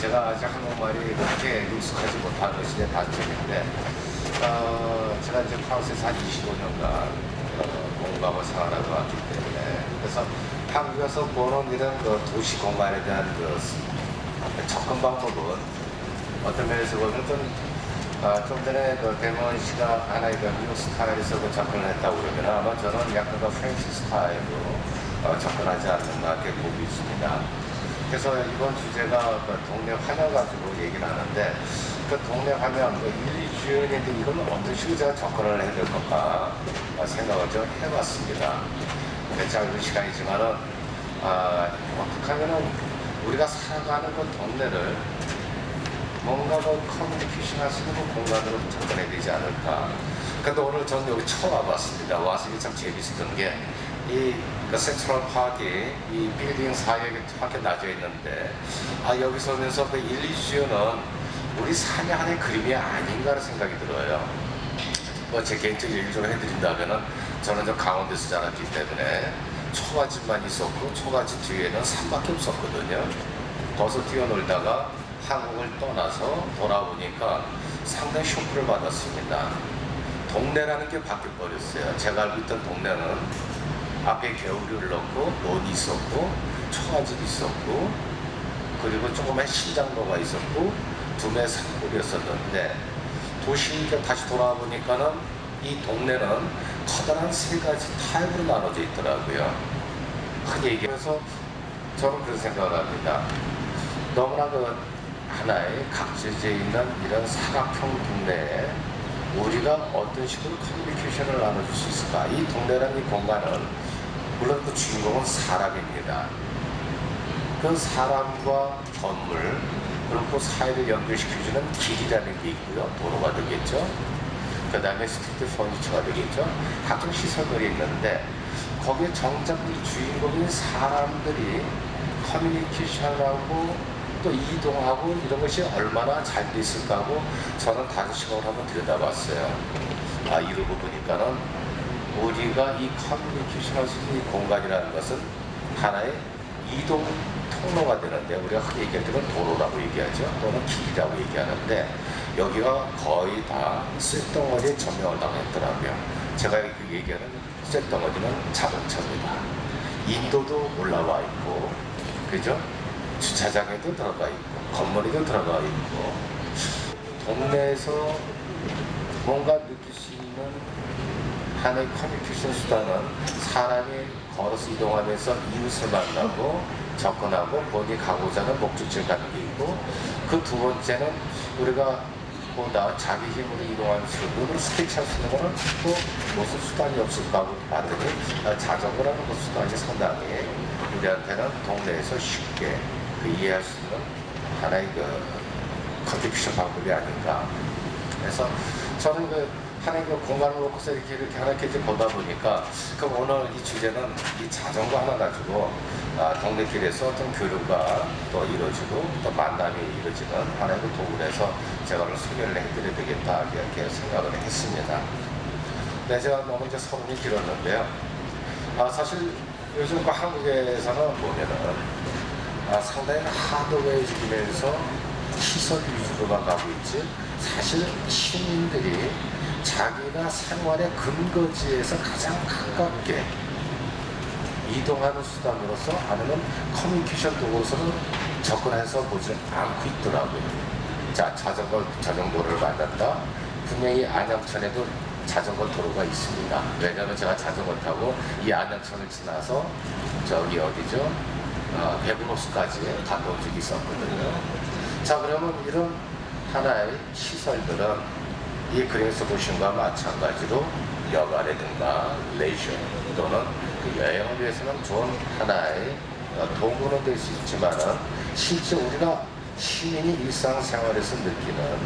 제가 아직 한국말이 그렇게 익숙하지 못한 것이 제 단점인데 어, 제가 이제 프랑스에서 한 25년간 어, 공부하고 생활하고 왔기 때문에 그래서 한국에서 보는 이런 그 도시 공간에 대한 그 접근 방법은 어떤 면에서 보면 좀, 아, 좀 전에 그 대무원 씨가 하나의 그 미국 스타일에서 그 접근을 했다고 그러면 아마 저는 약간 그 프렌치 스타일로 어, 접근하지 않는가 이렇게 보고 있습니다. 그래서 이번 주제가 그 동네 화면 가지고 얘기를 하는데 그 동네 화면, 그 일주일인데 이걸 어떤 식으로 제가 접근을 해야 될 건가 어, 생각을 좀 해봤습니다. 짧은 시간이지만은 아, 어떻게 하면은 우리가 살아가는 그 동네를 뭔가 그 커뮤니케이션 할 수 있는 그 공간으로 접근해야 되지 않을까. 근데 오늘 저는 여기 처음 와봤습니다. 와서 이게 참 재밌었던 게, 이, 그 센트럴 파크이 이 빌딩 사이에 이렇게 놔져 있는데, 아, 여기서 오면서 그 1, 2주는 우리 하나의 그림이 아닌가라는 생각이 들어요. 뭐 제 개인적 얘기 좀 해드린다면은, 저는 저 강원도에서 자랐기 때문에, 초가집만 있었고, 초가집 뒤에는 산밖에 없었거든요. 거기서 뛰어놀다가 한국을 떠나서 돌아오니까 상당히 쇼크를 받았습니다. 동네라는 게 바뀌어 버렸어요. 제가 알고 있던 동네는 앞에 겨울을 넣고 논이 있었고 초가집이 있었고 그리고 조그만 신장로가 있었고 두매 산골이었었는데 도시가 다시 돌아와 보니까는 이 동네는 커다란 세 가지 타입으로 나눠져 있더라고요. 흔히 얘기해서 저는 그런 생각을 합니다. 너무나 그 하나의 각지지에 있는 이런 사각형 동네에 우리가 어떤 식으로 커뮤니케이션을 나눠줄 수 있을까? 이 동네라는 이 공간은 물론 그 주인공은 사람입니다. 그 사람과 건물 그리고 그 사이를 연결시켜주는 길이라는 게 있고요. 도로가 되겠죠. 그 다음에 스트리트 퍼니처가 되겠죠. 각종 시설들이 있는데 거기에 정작 이 주인공인 사람들이 커뮤니케이션하고 또 이동하고 이런 것이 얼마나 잘 돼 있을까 하고 저는 시각을 한번 들여다봤어요. 아, 이러고 보니까는 우리가 이 커뮤니케이션 할수 있는 이 공간이라는 것은 하나의 이동 통로가 되는데 우리가 흔히 얘기할 때는 도로라고 얘기하죠. 또는 길이라고 얘기하는데 여기가 거의 다 쇳덩어리에 점령을 당했더라고요. 제가 그 얘기하는 쇳덩어리는 자동차입니다. 인도도 올라와 있고, 그죠? 주차장에도 들어가 있고, 건물에도 들어가 있고, 동네에서 뭔가 느낄 수 있는 하나의 커뮤니케이션 수단은 사람이 걸어서 이동하면서 이웃을 만나고 접근하고 본인이 가고자 하는 목적지를 가는 게 있고 그 두 번째는 우리가 보다 자기 힘으로 이동하는 수, 눈으로 스케치할 수 있는 거는 또 무슨 수단이 없을까 하고 봤더니 아, 자전거라는 그 수단이 상당히 우리한테는 동네에서 쉽게 그 이해할 수 있는 하나의 그 커뮤니케이션 방법이 아닌가. 그래서 저는 그 하나의 그 공간을 놓고서 이렇게 이렇게 하나 이렇게 보다 보니까 그럼 오늘 이 주제는 이 자전거 하나 가지고 아, 동네길에서 어떤 교류가 또 이루어지고 또 만남이 이루어지는 하나의 그 도구를 해서 제가 오늘 소개를 해드려야 되겠다 이렇게 생각을 했습니다. 네, 제가 너무 이제 서론이 길었는데요. 아, 사실 요즘 그 한국에서는 보면은 아, 상당히 하드웨어이면서 시설 위주로만 가고 있지 사실 시민들이 자기가 생활의 근거지에서 가장 가깝게 이동하는 수단으로서 아니면 커뮤니케이션 도구로서는 접근해서 보지 않고 있더라고요. 자, 자전거 자전거를 만난다. 분명히 안양천에도 자전거 도로가 있습니다. 왜냐하면 제가 자전거 타고 이 안양천을 지나서 저기 어디죠? 어, 갔다 온 적이 있었거든요. 자, 그러면 이런 하나의 시설들은 이 그림에서 보신 것과 마찬가지로 여가라든가 레이저 또는 그 여행을 위해서는 좋은 하나의 어, 도구는 될 수 있지만은 실제 우리가 시민이 일상생활에서 느끼는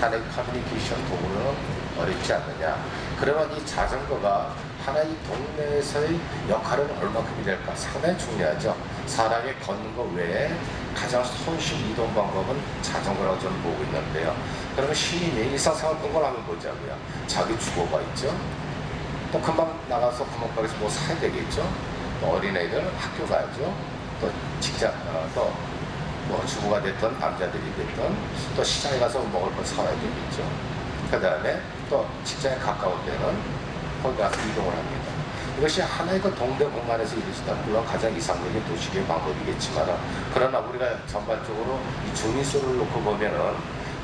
하나의 커뮤니케이션 도구는 어렵지 않느냐. 그러면 이 자전거가 하나의 동네에서의 역할은 얼마큼이 될까 상당히 중요하죠. 사람이 걷는 것 외에 가장 손쉬운 이동 방법은 자전거라고 저는 보고 있는데요. 그러면 시민이 일상생활 그걸 한번 보자고요. 자기 주거가 있죠. 또 금방 나가서 구멍가게에서 뭐 사야 되겠죠. 또 어린애들 학교 가야죠. 또 직장, 어, 또뭐 주부가 됐던 남자들이 됐던 또 시장에 가서 먹을 걸 사와야 되겠죠. 그 다음에 또 직장에 가까운 데는 거기 가서 이동을 합니다. 이것이 하나의 그 동대 공간에서 이루어지다 물론 가장 이상적인 도시계의 방법이겠지만 그러나 우리가 전반적으로 이 주민수를 놓고 보면은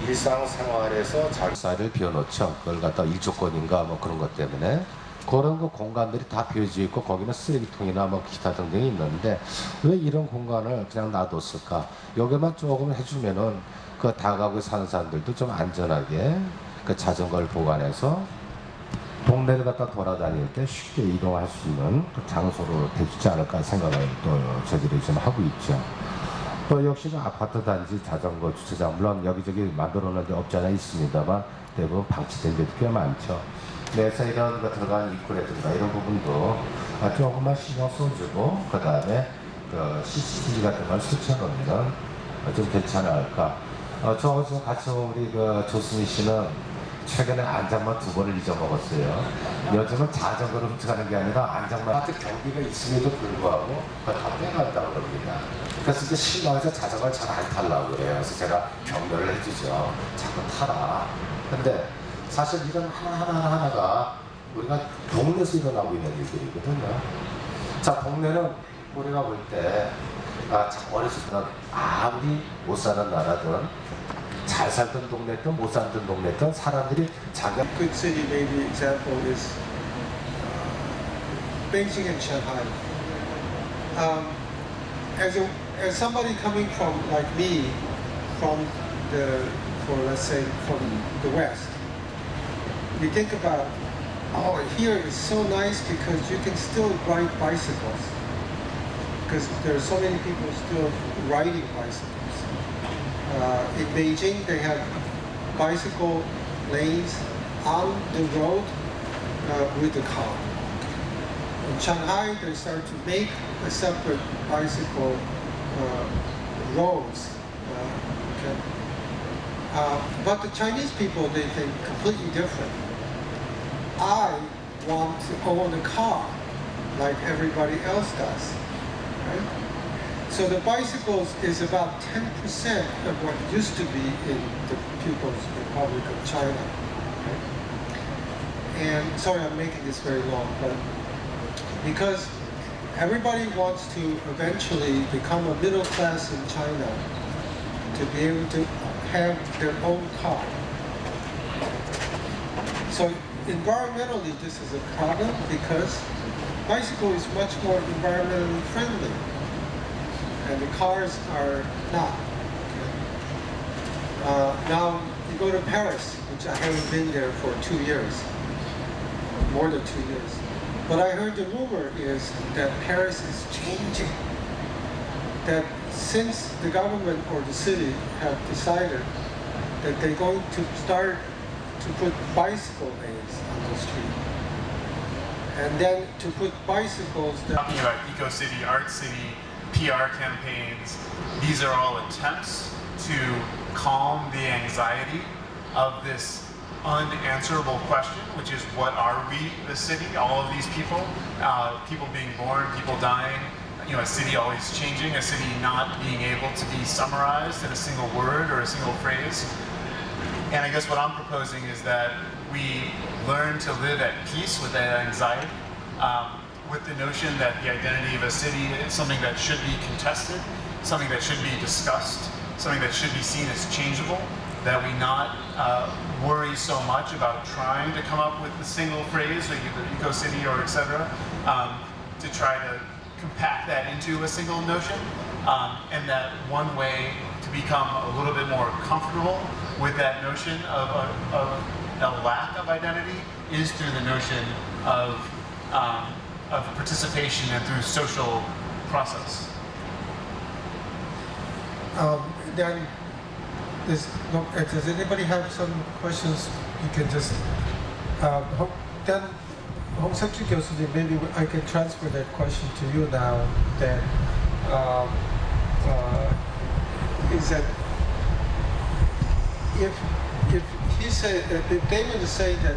일상생활에서 자기사를 비워놓죠. 그걸 갖다 일조권인가 뭐 그런 것 때문에 그런 그 공간들이 다 비어져 있고 거기는 쓰레기통이나 뭐 기타 등등이 있는데 왜 이런 공간을 그냥 놔뒀을까? 여기만 조금 해주면은 그 다가구 사는 사람들도 좀 안전하게 그 자전거를 보관해서 동네를 갖다 돌아다닐 때 쉽게 이동할 수 있는 그 장소로 되지 않을까 생각을 또 저희들이 좀 하고 있죠. 또 역시나 아파트 단지 자전거 주차장 물론 여기저기 만들어 놓은 데 없지 않아 있습니다만 대부분 방치된 데도 꽤 많죠. 그래서 이런 거 들어간 입구라든가 이런 부분도 아, 조금만 신경 써주고 그 다음에 그 CCTV 같은 걸 설치해놓으면 좀 괜찮지 않을까. 어, 저 지금 같이 온 우리 그 조승희 씨는 최근에 안장만 두 번을 잊어먹었어요. 요즘은 자전거를 훔쳐가는 게 아니라 안장만 아파트 경비가 있음에도 불구하고 그걸 다 빼간다고 그럽니다. 그래서 이제 신랑에서 자전거를 잘안 타려고 그래요. 그래서 제가 격려를 해주죠. 자꾸 타라. 근데 사실 이런 하나하나 하나가 우리가 동네에서 일어나고 있는 일들이거든요. 자, 동네는 우리가 볼 때, 아, 참 어렸을 때는 아무리 못 사는 나라든 잘 살던 동네든 못 살던 동네든 사람들이 자기가 good city maybe example is uh, Beijing and Shanghai. Um, as, a, as somebody coming from like me, from the, for let's say from the west, you think about, oh, here is so nice because you can still ride bicycles. Because there are so many people still riding bicycles. Uh, in Beijing, they have bicycle lanes on the road uh, with the car. In Shanghai, they start to make a separate bicycle uh, roads. Uh, okay. Uh, but the Chinese people, they think completely different. I want to own a car like everybody else does. Right? So the bicycles is about 10% of what used to be in the People's Republic of China. right? And sorry, I'm making this very long, but because everybody wants to eventually become a middle class in China to be able to have their own car. So environmentally, this is a problem because bicycle is much more environmentally friendly and the cars are not. Uh, now you go to Paris, which I haven't been there for two years, more than two years. But I heard the rumor is that Paris is changing. That since the government or the city have decided that they're going to start to put bicycle lanes on the street. And then to put bicycles that talking about Eco City, Art City, PR campaigns, these are all attempts to calm the anxiety of this unanswerable question, which is what are we, the city? All of these people, uh, people being born, people dying, you know, a city always changing, a city not being able to be summarized in a single word or a single phrase. And I guess what I'm proposing is that we learn to live at peace with that anxiety, um, with the notion that the identity of a city is something that should be contested, something that should be discussed, something that should be seen as changeable, that we not uh, worry so much about trying to come up with a single phrase, like either eco city or et cetera, um, to try to compact that into a single notion, um, and that one way to become a little bit more comfortable with that notion of a, of a lack of identity is through the notion of, um, of participation and through social process? Um, then, uh, does anybody have some questions? You can just, um, then, Home Secretary maybe I can transfer that question to you now then. Um, uh, is that if, if he said, if David is saying that